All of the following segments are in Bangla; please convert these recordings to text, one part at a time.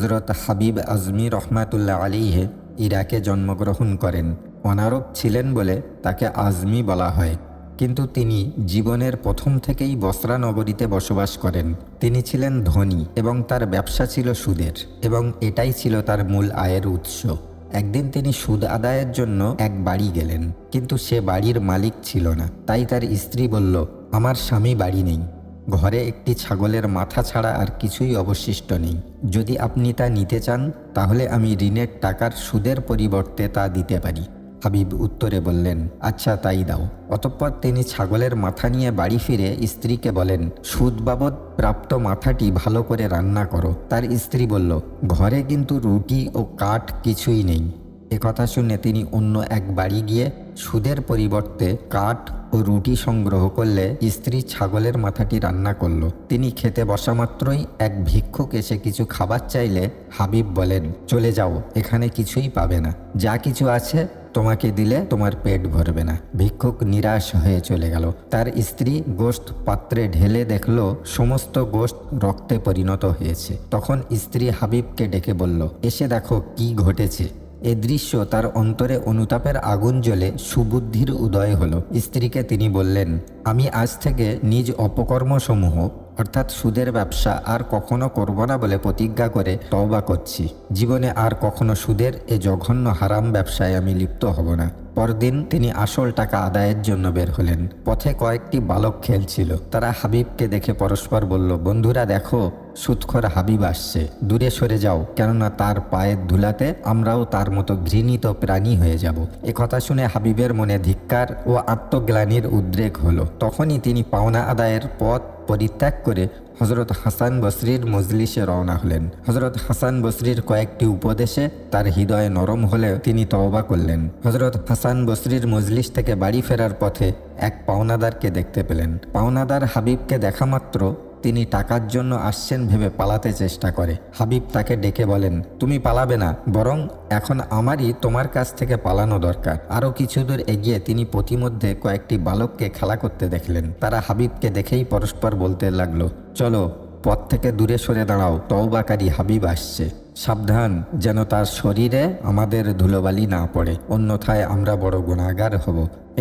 হজরত হাবিব আজমি রহমাতুল্লাহ আলীহে ইরাকে জন্মগ্রহণ করেন। অনারব ছিলেন বলে তাকে আজমি বলা হয়। কিন্তু তিনি জীবনের প্রথম থেকেই বসরা নগরীতে বসবাস করেন। তিনি ছিলেন ধনী এবং তার ব্যবসা ছিল সুদের এবং এটাই ছিল তার মূল আয়ের উৎস। একদিন তিনি সুদ আদায়ের জন্য এক বাড়ি গেলেন। কিন্তু সে বাড়ির মালিক ছিল না। তাই তার স্ত্রী বলল, আমার স্বামী বাড়ি নেই। ঘরে একটি ছাগলের মাথা ছাড়া আর কিছুই অবশিষ্ট নেই। যদি আপনি তা নিতে চান, তাহলে আমি ঋণের টাকার সুদের পরিবর্তে তা দিতে পারি। হাবিব উত্তরে বললেন আচ্ছা তাই দাও। অতঃপর তিনি ছাগলের মাথা নিয়ে বাড়ি ফিরে স্ত্রীকে বলেন, সুদ বাবদ প্রাপ্ত মাথাটি ভালো করে রান্না করো। তার স্ত্রী বলল, ঘরে কিন্তু রুটি ও কাঠ কিছুই নেই। এ কথা শুনে তিনি অন্য এক বাড়ি গিয়ে সুদের পরিবর্তে কাঠ ও রুটি সংগ্রহ করলে স্ত্রী ছাগলের মাথাটি রান্না করল। তিনি খেতে বসা মাত্রই এক ভিক্ষুক এসে কিছু খাবার চাইলে হাবিব বলেন, চলে যাও, এখানে কিছুই পাবে না। যা কিছু আছে তোমাকে দিলে তোমার পেট ভরবে না। ভিক্ষুক নিরাশ হয়ে চলে গেল। তার স্ত্রী গোস্ত পাত্রে ঢেলে দেখল, সমস্ত গোস্ত রক্তে পরিণত হয়েছে। তখন স্ত্রী হাবিবকে ডেকে বলল, এসে দেখো কি ঘটেছে। এ দৃশ্য তার অন্তরে অনুতাপের আগুন জ্বলে সুবুদ্ধির উদয় হল। স্ত্রীকে তিনি বললেন, আমি আজ থেকে নিজ অপকর্মসমূহ অর্থাৎ সুদের ব্যবসা আর কখনো করব না বলে প্রতিজ্ঞা করে তওবা করছি। জীবনে আর কখনো সুদের এ জঘন্য হারাম ব্যবসায় আমি লিপ্ত হব না। পরদিন তিনি আসল টাকা আদায়ের জন্য বের হলেন। পথে কয়েকটি বালক খেলছিল। তারা হাবিবকে দেখে পরস্পর বলল, বন্ধুরা, দেখো সুৎখর হাবিব আসছে। দূরে সরে যাও, কেননা তার পায়ের ধুলাতে আমরাও তার মতো ঘৃণিত প্রাণী হয়ে যাব। কথা শুনে হাবিবের মনে ধিক্কার ও আত্মগ্লানির উদ্রেক হলো। তখনই তিনি পাওনা আদায়ের পথ পরিত্যাগ করে হজরত হাসান বসরির মজলিসে রওনা হলেন। হজরত হাসান বসরির কয়েকটি উপদেশে তার হৃদয়ে নরম হলেও তিনি তওবা করলেন। হজরত হাসান বসরির মজলিস থেকে বাড়ি ফেরার পথে এক পাওনাদারকে দেখতে পেলেন। পাওনাদার হাবিবকে দেখা মাত্র তিনি টাকার জন্য আসছেন ভেবে পালাতে চেষ্টা করে। হাবিব তাকে ডেকে বলেন, তুমি পালাবে না, বরং এখন আমারই তোমার কাছ থেকে পালানো দরকার। আরও কিছু দূর এগিয়ে তিনি প্রতিমধ্যে কয়েকটি বালককে খেলা করতে দেখলেন। তারা হাবিবকে দেখেই পরস্পর বলতে লাগল, চলো, পথ থেকে দূরে সরে দাঁড়াও, তওবাকারী হাবিব আসছে। সাবধান, যেন তার শরীরে আমাদের ধুলোবালি না পড়ে, অন্যথায় আমরা বড় গুণাগার হব।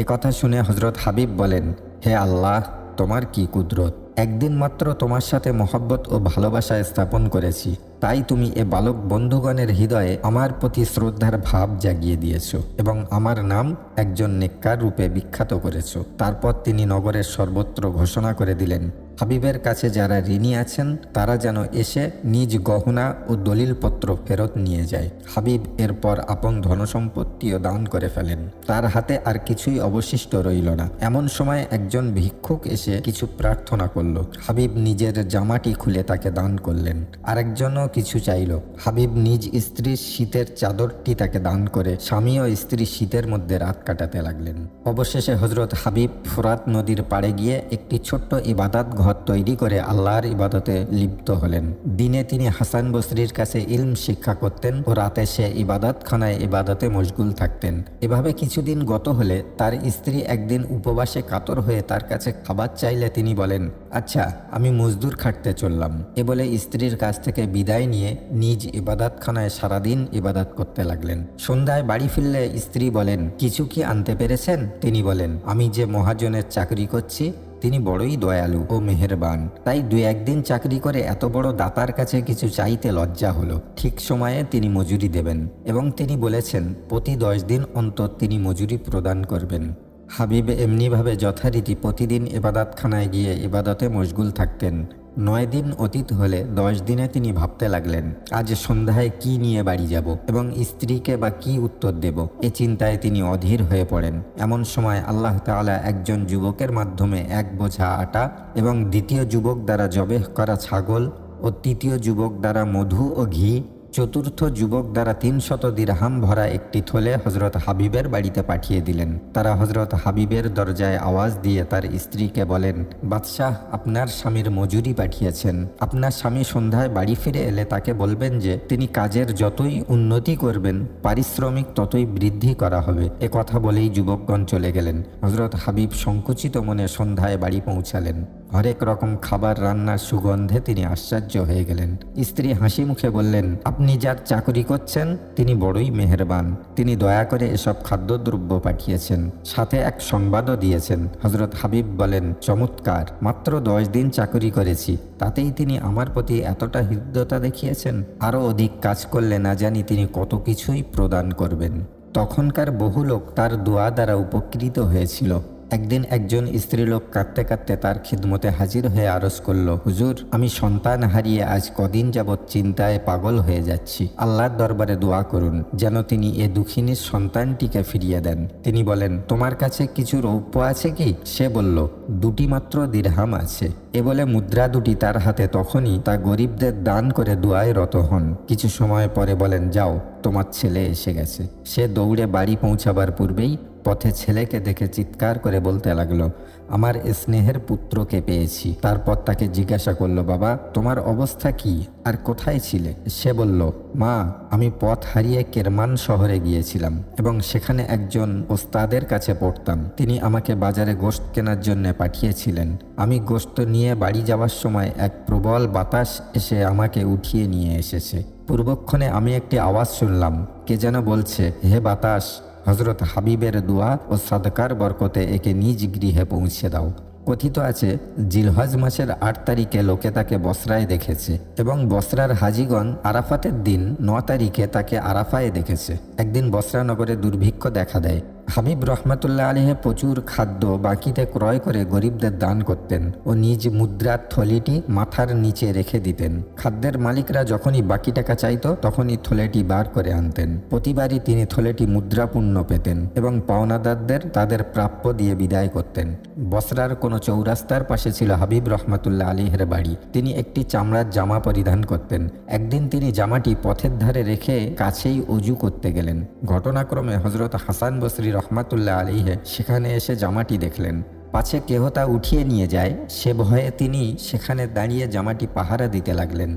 কথা শুনে হজরত হাবিব বলেন, হে আল্লাহ, তোমার কি কুদরত? একদিন মাত্র তোমার সাথে মহব্বত ও ভালোবাসা স্থাপন করেছি। তাই তুমি এ বালক বন্ধুগণের হৃদয়ে আমার প্রতি শ্রদ্ধার ভাব জাগিয়ে দিয়েছ এবং আমার নাম একজন নেককার রূপে বিখ্যাত করেছ। তারপর তিনি নগরের সর্বত্র ঘোষণা করে দিলেন, হাবিবের কাছে যারা ঋণী আছেন, তারা যেন এসে নিজ গহনা ও দলিলপত্র ফেরত নিয়ে যায়। হাবিব এরপর আপন ধনসম্পত্তিও দান করে ফেলেন। তার হাতে আর কিছুই অবশিষ্ট রইল না। এমন সময় একজন ভিক্ষুক এসে কিছু প্রার্থনা করল। হাবিব নিজের জামাটি খুলে তাকে দান করলেন। আরেকজনও কিছু চাইল। হাবিব নিজ স্ত্রীর শীতের চাদরটি তাকে দান করে স্বামী ও স্ত্রী শীতের মধ্যে রাত কাটাতে লাগলেন। অবশেষে হজরত হাবিব ফুরাত নদীর পাড়ে গিয়ে একটি ছোট্ট ইবাদাত ঘর তৈরি করে আল্লাহর ইবাদতে লিপ্ত হলেন। দিনে তিনি হাসান বসরির কাছে ইলম শিক্ষা করতেন ও রাতে সে ইবাদতখানায় ইবাদতে মশগুল থাকতেন। এভাবে কিছুদিন গত হলে তার স্ত্রী একদিন উপবাসে কাতর হয়ে তার কাছে খাবার চাইলে তিনি বলেন আচ্ছা আমি মজদুর খাটতে চললাম। এ বলে স্ত্রীর কাছ থেকে বিদায় নিয়ে নিজ ইবাদতখানায় সারাদিন ইবাদত করতে লাগলেন। সন্ধ্যায় বাড়ি ফিরলে স্ত্রী বলেন, কিছু কি আনতে পেরেছেন? তিনি বলেন, আমি যে মহাজনের চাকরি করছি, তিনি বড়ই দয়ালু ও মেহেরবান। তাই দু একদিন চাকরি করে এত বড় দাতার কাছে কিছু চাইতে লজ্জা হলো। ঠিক সময়ে তিনি মজুরি দেবেন এবং তিনি বলেছেন, প্রতি দশ দিন অন্তর তিনি মজুরি প্রদান করবেন। হাবিব এমনিভাবে যথারীতি প্রতিদিন এবাদাতখানায় গিয়ে ইবাদতে মশগুল থাকতেন। নয় দিন অতীত হলে দশ দিনে তিনি ভাবতে লাগলেন, আজ সন্ধ্যায় কি নিয়ে বাড়ি যাব এবং স্ত্রীকে বা কি উত্তর দেব? এ চিন্তায় তিনি অধীর হয়ে পড়েন। এমন সময় আল্লাহ তালা একজন যুবকের মাধ্যমে এক বোঝা আটা এবং দ্বিতীয় যুবক দ্বারা জবেহ করা ছাগল ও তৃতীয় যুবক দ্বারা মধু ও ঘি চতুর্থ যুবক দ্বারা তিনশত দিরহাম ভরা একটি থলে হজরত হাবিবের বাড়িতে পাঠিয়ে দিলেন। তারা হজরত হাবিবের দরজায় আওয়াজ দিয়ে তার স্ত্রীকে বলেন, বাদশাহ, আপনার স্বামীর মজুরি পাঠিয়েছেন। আপনার স্বামী সন্ধ্যায় বাড়ি ফিরে এলে তাকে বলবেন যে, তিনি কাজের যতই উন্নতি করবেন, পারিশ্রমিক ততই বৃদ্ধি করা হবে। এ কথা বলেই যুবকগণ চলে গেলেন। হজরত হাবিব সংকুচিত মনে সন্ধ্যায় বাড়ি পৌঁছালেন। হরেক রকম খাবার রান্নার সুগন্ধে তিনি আশ্চর্য হয়ে গেলেন। স্ত্রী হাসি মুখে বললেন, আপনি যার চাকরি করছেন, তিনি বড়ই মেহেরবান। তিনি দয়া করে এসব খাদ্যদ্রব্য পাঠিয়েছেন, সাথে এক সংবাদও দিয়েছেন। হজরত হাবিব বলেন, চমৎকার, মাত্র দশ দিন চাকরি করেছি। তাতেই তিনি আমার প্রতি এতটা হৃদ্যতা দেখিয়েছেন, আরও অধিক কাজ করলে না জানি তিনি কত কিছুই প্রদান করবেন। তখনকার বহু লোক তার দোয়া দ্বারা উপকৃত হয়েছিল। একদিন একজন স্ত্রীলোক কাঁদতে কাঁদতে তার খিদমতে হাজির হয়ে আরজ করল, হুজুর, আমি সন্তান হারিয়ে আজ কদিন যাবৎ চিন্তায় পাগল হয়ে যাচ্ছি। আল্লাহর দরবারে দোয়া করুন, যেন তিনি এ দুঃখিনীর সন্তানটিকে ফিরিয়ে দেন। তিনি বলেন, তোমার কাছে কিছু রৌপ্য আছে কি? সে বলল, দুটি মাত্র দিরহাম আছে। এ বলে মুদ্রা দুটি তার হাতে তখনই তা গরিবদের দান করে দোয়ায় রত হন। কিছু সময় পরে বলেন, যাও, তোমার ছেলে এসে গেছে। সে দৌড়ে বাড়ি পৌঁছাবার পূর্বেই পথে ছেলেকে দেখে চিৎকার করে বলতে লাগল, আমার স্নেহের পুত্রকে পেয়েছি। তারপর তাকে জিজ্ঞাসা করল, বাবা, তোমার অবস্থা কি? আর কোথায় ছিলে? সে বলল, মা, আমি পথ হারিয়ে কেরমান শহরে গিয়েছিলাম এবং সেখানে একজন ওস্তাদের কাছে পড়তাম। তিনি আমাকে বাজারে গোশত কেনার জন্য পাঠিয়েছিলেন। আমি গোশত নিয়ে বাড়ি যাওয়ার সময় এক প্রবল বাতাস এসে আমাকে উঠিয়ে নিয়ে এসেছে। পূর্বক্ষণে আমি একটি আওয়াজ শুনলাম। কে যেন বলছে, হে বাতাস হজরত হাবিবের দোয়া ও সাদকার বরকতে একে নিজ গৃহে পৌঁছে দাও। কথিত আছে, জিলহজ মাসের আট তারিখে লোকে তাকে বসরায় দেখেছে এবং বসরার হাজিগণ আরাফাতের দিন ন তারিখে তাকে আরাফায় দেখেছে। একদিন বসরা নগরে দুর্ভিক্ষ দেখা দেয়। হাবিব রহমতুল্লাহ আলিহে প্রচুর খাদ্য বাকিতে ক্রয় করে গরিবদের দান করতেন ও নিজ মুদ্রার থলিটি মাথার নিচে রেখে দিতেন। খাদ্যের মালিকরা যখনই বাকি টাকা চাইত, তখনই থলেটি বার করে আনতেন। প্রতিবারই তিনি থলেটি মুদ্রাপূর্ণ পেতেন এবং পাওনাদারদের তাদের প্রাপ্য দিয়ে বিদায় করতেন। বসরার কোনো চৌরাস্তার পাশে ছিল হাবিব রহমতুল্লাহ আলিহের বাড়ি। তিনি একটি চামড়ার জামা পরিধান করতেন। একদিন তিনি জামাটি পথের ধারে রেখে কাছেই অজু করতে গেলেন। ঘটনাক্রমে হজরত হাসান বসরি রহমাতুল্লাহ আলিহে সেখানে এসে জামাটি দেখলেন। পাছে কেহ তা উঠিয়ে নিয়ে যায়, সে ভয়ে তিনি সেখানে দাঁড়িয়ে জামাটি পাহারা দিতে লাগলেন।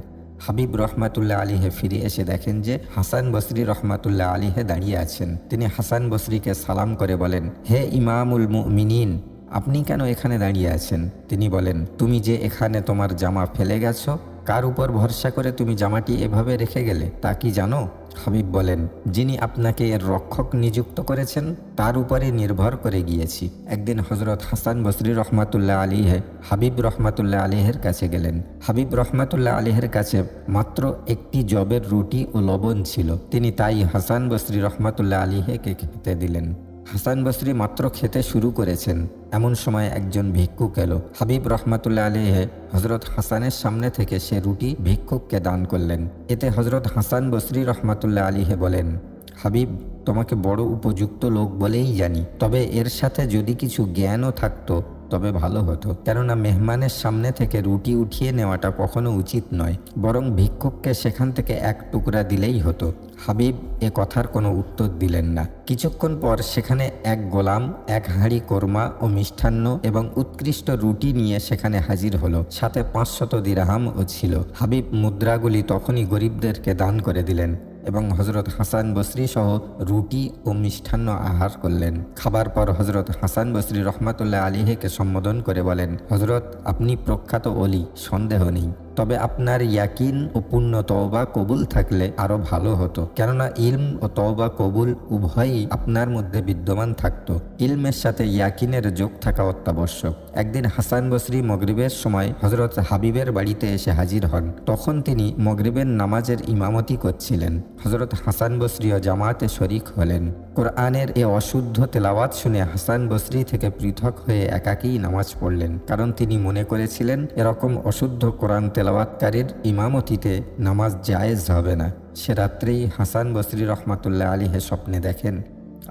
হাবিব রহমাতুল্লাহ আলীহে ফিরে এসে দেখেন যে হাসান বসরি রহমাতুল্লাহ আলীহে দাঁড়িয়ে আছেন। তিনি হাসান বসরিকে সালাম করে বলেন, হে ইমামুল মুমিনিন, আপনি কেন এখানে দাঁড়িয়ে আছেন? তিনি বলেন, তুমি যে এখানে তোমার জামা ফেলে গেছো কার উপর ভরসা করে তুমি জামাটি এভাবে রেখে গেলে তা কি জানো? হাবিব বলেন, যিনি আপনাকে এর রক্ষক নিযুক্ত করেছেন, তার উপরে নির্ভর করে গিয়েছি। একদিন হজরত হাসান বসরি রহমাতুল্লাহ আলীহে হাবিব রহমাতুল্লাহ আলিহের কাছে গেলেন। হাবিব রহমাতুল্লাহ আলিহের কাছে মাত্র একটি জবের রুটি ও লবণ ছিল। তিনি তাই হাসান বসরি রহমাতুল্লাহ আলিহেকে খেতে দিলেন। হাসান বসরি মাত্র খেতে শুরু করেছেন। এমন সময় একজন ভিক্ষুক এলো। হাবিব রহমাতুল্লাহ আলিহে হজরত হাসানের সামনে থেকে সে রুটি ভিক্ষুককে দান করলেন। এতে হজরত হাসান বসরি রহমাতুল্লাহ আলিহে বলেন, হাবিব, তোমাকে বড় উপযুক্ত লোক বলেই জানি। তবে এর সাথে যদি কিছু জ্ঞানও থাকতো তবে ভালো হতো। কেননা মেহমানের সামনে থেকে রুটি উঠিয়ে নেওয়াটা কখনো উচিত নয়, বরং ভিক্ষুককে সেখান থেকে এক টুকরা দিলেই হতো। হাবিব এ কথার কোনো উত্তর দিলেন না। কিছুক্ষণ পর সেখানে এক গোলাম, এক হাঁড়ি কোরমা ও মিষ্টান্ন এবং উৎকৃষ্ট রুটি নিয়ে সেখানে হাজির হলো। সাথে পাঁচশত দিরাহামও ছিল। হাবিব মুদ্রাগুলি তখনই গরিবদেরকে দান করে দিলেন। এবং হজরত হাসান বসরি সহ রুটি ও মিষ্টান্ন আহার করলেন। খাবার পর হজরত হাসান বসরি রহমাতুল্লাহ আলীহেকে সম্বোধন করে বলেন হজরত আপনি প্রখ্যাত অলি সন্দেহ নেই। তবে আপনার ইয়াকিন ও পূর্ণ তওবা কবুল থাকলে আরও ভালো হতো। কেননা ইলম ও তওবা কবুল উভয়ই আপনার মধ্যে বিদ্যমান থাকত। ইলমের সাথে ইয়াকিনের যোগ থাকা অত্যাবশ্যক। একদিন হাসান বসরি মগরিবের সময় হজরত হাবিবের বাড়িতে এসে হাজির হন। তখন তিনি মগরিবের নামাজের ইমামতি করছিলেন। হজরত হাসান বসরিও জামাতে শরিক হলেন। কোরআনের এ অশুদ্ধ তেলাওয়াত শুনে হাসান বসরি থেকে পৃথক হয়ে একাকেই নামাজ পড়লেন। কারণ তিনি মনে করেছিলেন, এরকম অশুদ্ধ কোরআন তেলাওয়াতকারীর ইমামতিতে নামাজ জায়েজ হবে না। সে রাত্রেই হাসান বসরি রহমাতুল্লাহ আলীহে স্বপ্নে দেখেন।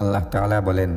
আল্লাহ তালা বলেন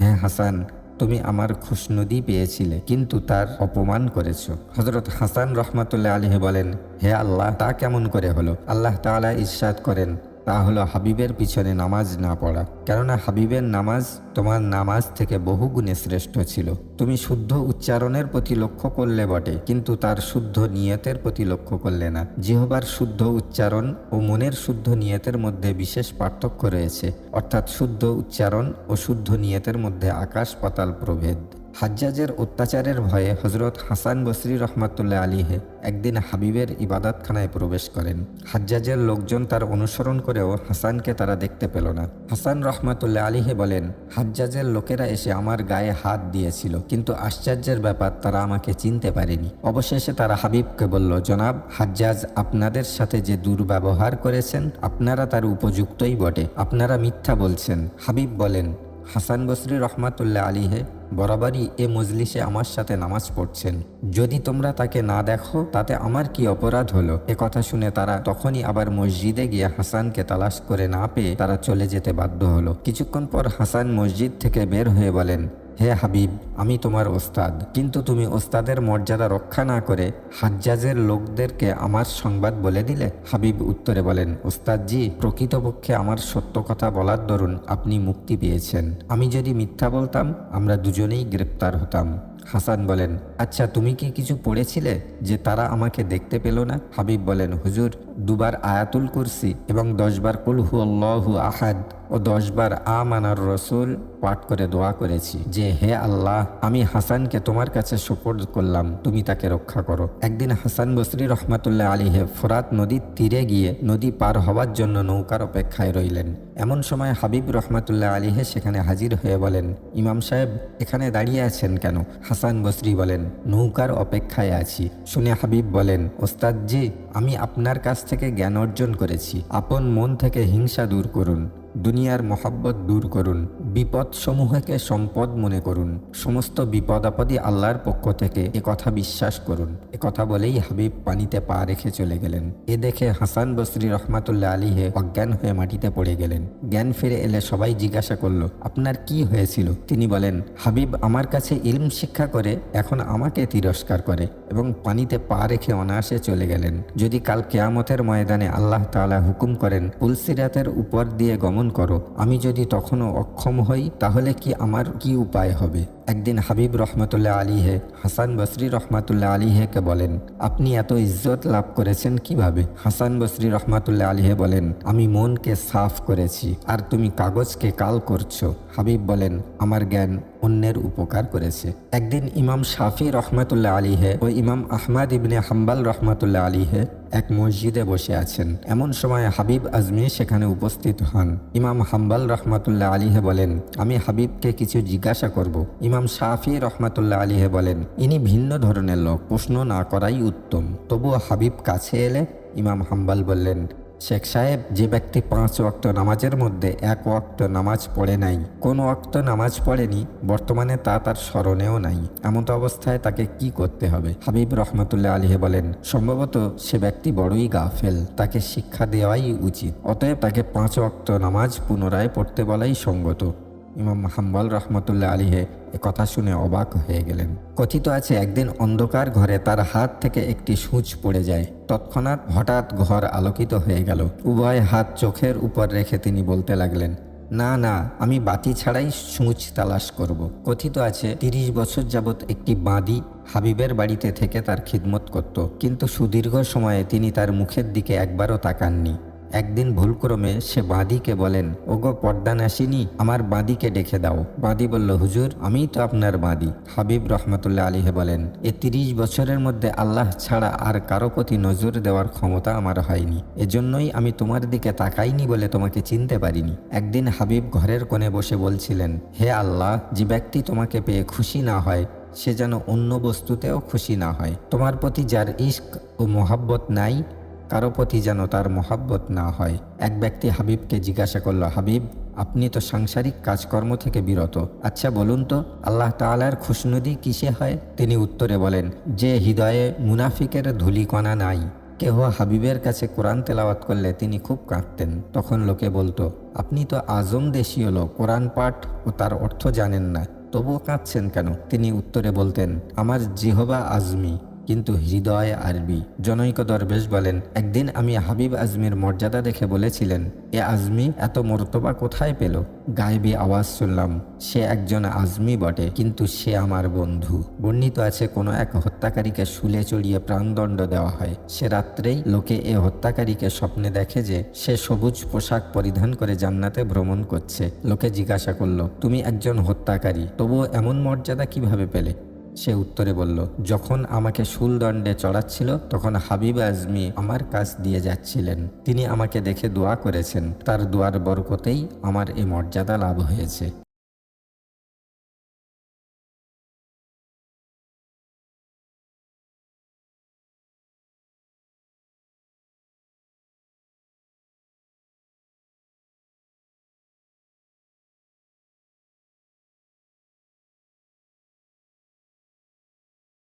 হ্যাঁ হাসান, তুমি আমার খুশনদী পেয়েছিলে, কিন্তু তার অপমান করেছ। হজরত হাসান রহমাতুল্লাহ আলিহে বলেন, হে আল্লাহ, তা কেমন করে হলো? আল্লাহ তালা ইরশাদ করেন তা হলো হাবিবের পিছনে নামাজ না পড়া। কেননা হাবিবের নামাজ তোমার নামাজ থেকে বহু গুণে শ্রেষ্ঠ ছিল। তুমি শুদ্ধ উচ্চারণের প্রতি লক্ষ্য করলে বটে, কিন্তু তার শুদ্ধ নিয়তের প্রতি লক্ষ্য করলে না। জিহবার শুদ্ধ উচ্চারণ ও মনের শুদ্ধ নিয়তের মধ্যে বিশেষ পার্থক্য রয়েছে। অর্থাৎ শুদ্ধ উচ্চারণ ও শুদ্ধ নিয়তের মধ্যে আকাশ পাতাল প্রভেদ। হাজ্জাজের অত্যাচারের ভয়ে হজরত হাসান বসরি রহমাতুল্লাহ আলীহে একদিন হাবিবের ইবাদতখানায় প্রবেশ করেন। হাজ্জাজের লোকজন তার অনুসরণ করেও হাসানকে তারা দেখতে পেল না। হাসান রহমাতুল্লাহ আলীহে বলেন, হাজ্জাজের লোকেরা এসে আমার গায়ে হাত দিয়েছিল, কিন্তু আশ্চর্যের ব্যাপার, তারা আমাকে চিনতে পারেনি। অবশেষে তারা হাবিবকে বলল, জনাব, হাজ্জাজ আপনাদের সাথে যে দুর্ব্যবহার করেছেন, আপনারা তার উপযুক্তই বটে, আপনারা মিথ্যা বলছেন। হাবিব বলেন হাসান বসরি রহমাতুল্লাহ আলীহে বরাবরই এ মজলিসে আমার সাথে নামাজ পড়ছেন। যদি তোমরা তাকে না দেখো, তাতে আমার কি অপরাধ হলো? এ কথা শুনে তারা তখনই আবার মসজিদে গিয়ে হাসানকে তালাশ করে না পেয়ে তারা চলে যেতে বাধ্য হলো। কিছুক্ষণ পর হাসান মসজিদ থেকে বের হয়ে বলেন হে হাবিব, আমি তোমার ওস্তাদ। কিন্তু তুমি ওস্তাদের মর্যাদা রক্ষা না করে হাজ্জাজের লোকদেরকে আমার সংবাদ বলে দিলে? হাবিব উত্তরে বলেন, ওস্তাদজি, প্রকৃতপক্ষে আমার সত্য কথা বলার দরুন আপনি মুক্তি পেয়েছেন। আমি যদি মিথ্যা বলতাম, আমরা দুজনেই গ্রেপ্তার হতাম। হাসান বলেন আচ্ছা তুমি কি কিছু পড়েছিলে যে তারা আমাকে দেখতে পেল না? হাবিব বলেন, হুজুর দুবার আয়াতুল কুরসি এবং দশবার কুল হু আল্লাহু আহাদ ও দশবার আমানার রসুল পাঠ করে দোয়া করেছি যে, হে আল্লাহ, আমি হাসানকে তোমার কাছে সুপর্দ করলাম। তুমি তাকে রক্ষা করো। একদিন হাসান বসরি রহমাতুল্লাহ আলীহে ফোরাত নদীর তীরে গিয়ে নদী পার হওয়ার জন্য নৌকার অপেক্ষায় রইলেন। এমন সময় হাবিব রহমাতুল্লাহ আলীহে সেখানে হাজির হয়ে বলেন, ইমাম সাহেব, এখানে দাঁড়িয়ে আছেন কেন? হাসান বসরি বলেন, নৌকার অপেক্ষায় আছি। শুনে হাবিব বলেন ওস্তাদজি আমি আপনার কাছ থেকে জ্ঞান অর্জন করেছি। আপন মন থেকে হিংসা দূর করুন। দুনিয়ার মহাব্বত দূর করুন বিপদ সমূহকে সম্পদ মনে করুন, সমস্ত বিপদ আপদই আল্লাহর পক্ষ থেকে কথা বিশ্বাস করুন। কথা বলেই হাবিব পানিতে পা রেখে চলে গেলেন। এ দেখে হাসান বসরি রহমাতুল্লাহ আলীহে অজ্ঞান হয়ে মাটিতে পড়ে গেলেন। জ্ঞান ফিরে এলে সবাই জিজ্ঞাসা করল, আপনার কি হয়েছিল? তিনি বলেন, হাবিব আমার কাছে ইলম শিক্ষা করে, এখন আমাকে তিরস্কার করে এবং পানিতে পা রেখে অনায়াসে চলে গেলেন। যদি কাল কেয়ামতের ময়দানে আল্লাহ তাআলা হুকুম করেন পুলসিরাতের উপর দিয়ে গমন করো। আমি যদি তখনও অক্ষম হই তাহলে কি আমার কি উপায় হবে? একদিন হাবিব রহমতুল্লাহ আলীহে, হাসান বসরি রহমাতুল্লাহ আলীহেকে বলেন, আপনি এত ইজ্জত লাভ করেছেন কীভাবে? হাসান বসরি রহমাতুল্লাহ আলীহে বলেন, আমি মনকে সাফ করেছি, আর তুমি কাগজকে কাল করছ। হাবিব বলেন, আমার জ্ঞান অন্যের উপকার করেছে। একদিন ইমাম শাফি রহমাতুল্লাহ আলীহে ও ইমাম আহমাদ ইবনে হাম্বাল রহমাতুল্লাহ আলীহে এক মসজিদে বসে আছেন। এমন সময় হাবিব আজমি সেখানে উপস্থিত হন। ইমাম হাম্বাল রহমাতুল্লাহ আলীহে বলেন, আমি হাবিবকে কিছু জিজ্ঞাসা করব। ইমাম শাফি রহমাতুল্লাহ আলীহে বলেন, ইনি ভিন্ন ধরনের লোক, প্রশ্ন না করাই উত্তম। তবুও হাবিব কাছে এলে ইমাম হাম্বাল বললেন, শেখ সাহেব, যে ব্যক্তি পাঁচ ওয়াক্ত নামাজের মধ্যে এক ওয়াক্ত নামাজ পড়ে নাই, কোন ওয়াক্ত নামাজ পড়েনি, বর্তমানে তা তার স্মরণেও নাই। এমত অবস্থায় তাকে কি করতে হবে? হাবিব রহমতুল্লাহ আলীহে বলেন, সম্ভবত সে ব্যক্তি বড়ই গাফেল, তাকে শিক্ষা দেওয়াই উচিত। অতএব তাকে পাঁচ ওয়াক্ত নামাজ পুনরায় পড়তে বলাই সঙ্গত। ইমাম হাম্বাল রহমতুল্লাহ আলীহে কথা শুনে অবাক হয়ে গেলেন। কথিত আছে, একদিন অন্ধকার ঘরে তার হাত থেকে একটি সূচ পড়ে যায়। তৎক্ষণাৎ হঠাৎ ঘর আলোকিত হয়ে গেল। উভয় হাত চোখের উপর রেখে তিনি বলতে লাগলেন, না না, আমি বাতি ছাড়াই সূচ তালাশ করব। কথিত আছে, তিরিশ বছর যাবৎ একটি বাঁদি হাবিবের বাড়িতে থেকে তার খিদমত করত। কিন্তু সুদীর্ঘ সময়ে তিনি তার মুখের দিকে একবারও তাকাননি। একদিন ভুলক্রমে সে বাঁদিকে বলেন, ওগো পর্দা নাসিনী আমার বাঁদিকে ডেকে দাও। বাঁদি বলল, হুজুর আমিই তো আপনার বাঁদি। হাবিব রহমতুল্লাহ আলীহে বলেন, এ তিরিশ বছরের মধ্যে আল্লাহ ছাড়া আর কারও প্রতি নজর দেওয়ার ক্ষমতা আমার হয়নি। এজন্যই আমি তোমার দিকে তাকাইনি বলে তোমাকে চিনতে পারিনি। একদিন হাবিব ঘরের কোণে বসে বলছিলেন, হে আল্লাহ, যে ব্যক্তি তোমাকে পেয়ে খুশি না হয়, সে যেন অন্য বস্তুতেও খুশি না হয়। তোমার প্রতি যার ইস্ক ও মোহাব্বত নাই কারও প্রতি যেন তার মোহাব্বত না হয়। এক ব্যক্তি হাবিবকে জিজ্ঞাসা করল, হাবিব, আপনি তো সাংসারিক কাজকর্ম থেকে বিরত। আচ্ছা বলুন তো, আল্লাহ তাআলার খুশনুদি কিসে হয়? তিনি উত্তরে বলেন, যে হৃদয়ে মুনাফিকের ধুলিকণা নাই। কেহ হাবিবের কাছে কোরআন তেলাওয়াত করলে তিনি খুব কাঁদতেন। তখন লোকে বলতো, আপনি তো আজম দেশীয় লোক, কোরআন পাঠ ও তার অর্থ জানেন না। তবুও কাঁদছেন কেন? তিনি উত্তরে বলতেন, আমার জিহবা আজমি। কিন্তু হৃদয় আরবি। জনৈক দরবেশ বলেন, একদিন আমি হাবিব আজমির মর্যাদা দেখে বলেছিলেন, এ আজমি এত মর্তবা কোথায় পেল? গায়েবী আওয়াজ শুনলাম, সে একজন আজমি বটে, কিন্তু সে আমার বন্ধু। বর্ণিত আছে, কোনো এক হত্যাকারীকে শুলে চড়িয়ে প্রাণদণ্ড দেওয়া হয়। সে রাত্রেই লোকে এ হত্যাকারীকে স্বপ্নে দেখে যে, সে সবুজ পোশাক পরিধান করে জান্নাতে ভ্রমণ করছে। লোকে জিজ্ঞাসা করল, তুমি একজন হত্যাকারী, তবুও এমন মর্যাদা কীভাবে পেলে? সে উত্তরে বলল, যখন আমাকে শুলদণ্ডে চড়াচ্ছিল, তখন হাবিব আজমি আমার কাজ দিয়ে যাচ্ছিলেন। তিনি আমাকে দেখে দোয়া করেছেন। তার দোয়ার বরকতেই আমার এই মর্যাদা লাভ হয়েছে।